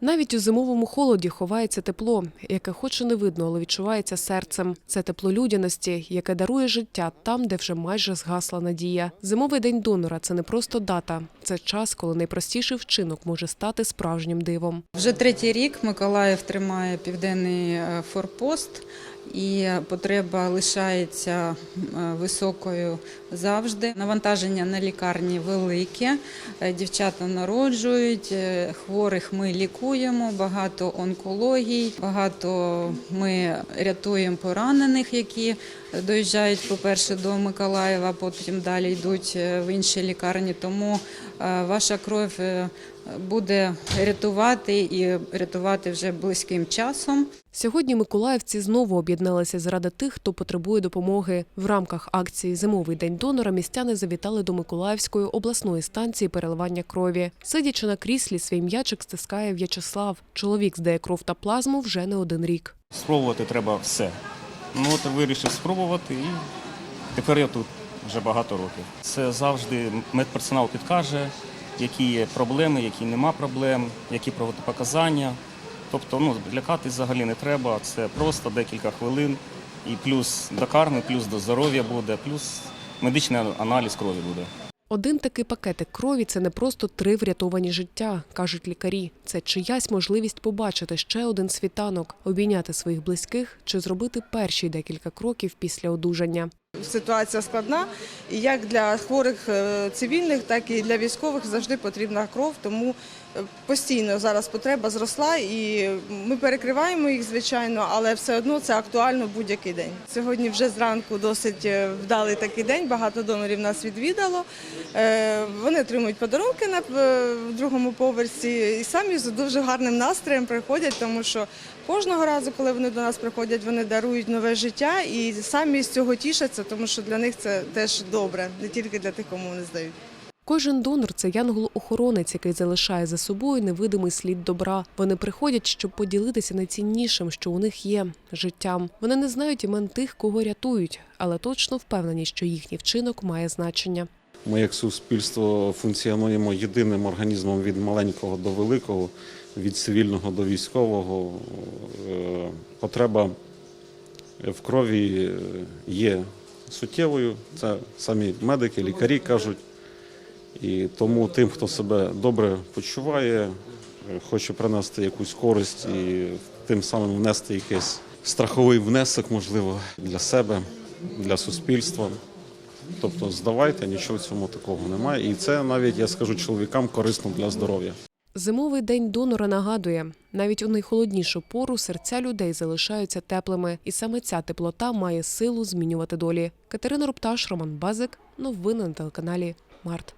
Навіть у зимовому холоді ховається тепло, яке хоч і не видно, але відчувається серцем. Це тепло людяності, яке дарує життя там, де вже майже згасла надія. Зимовий день донора це не просто дата, це час, коли найпростіший вчинок може стати справжнім дивом. Вже третій рік Миколаїв тримає південний е, форпост, і потреба лишається е, високою завжди. Навантаження на лікарні велике. Е, Дівчата народжують, хворих ми лікуємо, багато онкологій, багато ми рятуємо поранених, які доїжджають, по-перше, до Миколаєва, потім далі йдуть в інші лікарні. Тому ваша кров е, буде рятувати і рятувати вже близьким часом. Сьогодні миколаївці знову об'єдналися заради тих, хто потребує допомоги. В рамках акції Зимовий день донора містяни завітали до Миколаївської обласної станції переливання крові. Сидячи на кріслі, свій м'ячик стискає В'ячеслав. Чоловік здає кров та плазму вже не один рік. Спробувати треба все. Ну от вирішив спробувати і тепер я тут вже багато років. Це завжди медперсонал підкаже, які є проблеми, які нема проблем, які протипоказання. Тобто ну, лякатись взагалі не треба, це просто декілька хвилин. І плюс до карми, плюс до здоров'я буде, плюс медичний аналіз крові буде. Один такий пакетик крові це не просто три врятовані життя, кажуть лікарі. Це чиясь можливість побачити ще один світанок, обійняти своїх близьких чи зробити перші декілька кроків після одужання. Ситуація складна, і як для хворих е, цивільних, так і для військових завжди потрібна кров. Тому е, постійно зараз потреба зросла, і ми перекриваємо їх, звичайно, але все одно це актуально будь-який день. Сьогодні вже зранку досить е, вдалий такий день. Багато донорів нас відвідало. Вони отримують подарунки на другому поверсі і самі з дуже гарним настроєм приходять, тому що кожного разу, коли вони до нас приходять, вони дарують нове життя і самі з цього тішаться, тому що для них це теж добре, не тільки для тих, кому вони здають. Кожен донор це янгол-охоронець, який залишає за собою невидимий слід добра. Вони приходять, щоб поділитися найціннішим, що у них є життям. Вони не знають імен тих, кого рятують, але точно впевнені, що їхній вчинок має значення. Ми як суспільство функціонуємо єдиним організмом від маленького до великого, від цивільного до військового. Е, Потреба в крові е, є суттєвою. Це самі медики, лікарі кажуть. І тому тим, хто себе добре почуває, е, хоче принести якусь користь і тим самим внести якийсь страховий внесок, можливо, для себе, для суспільства. Тобто здавайте, нічого цьому такого немає. І це навіть я скажу чоловікам корисно для здоров'я. Зимовий день донора нагадує, навіть у найхолоднішу пору серця людей залишаються теплими, і саме ця теплота має силу змінювати долі. Катерина Рупташ, Роман Базик. Новини на телеканалі Март.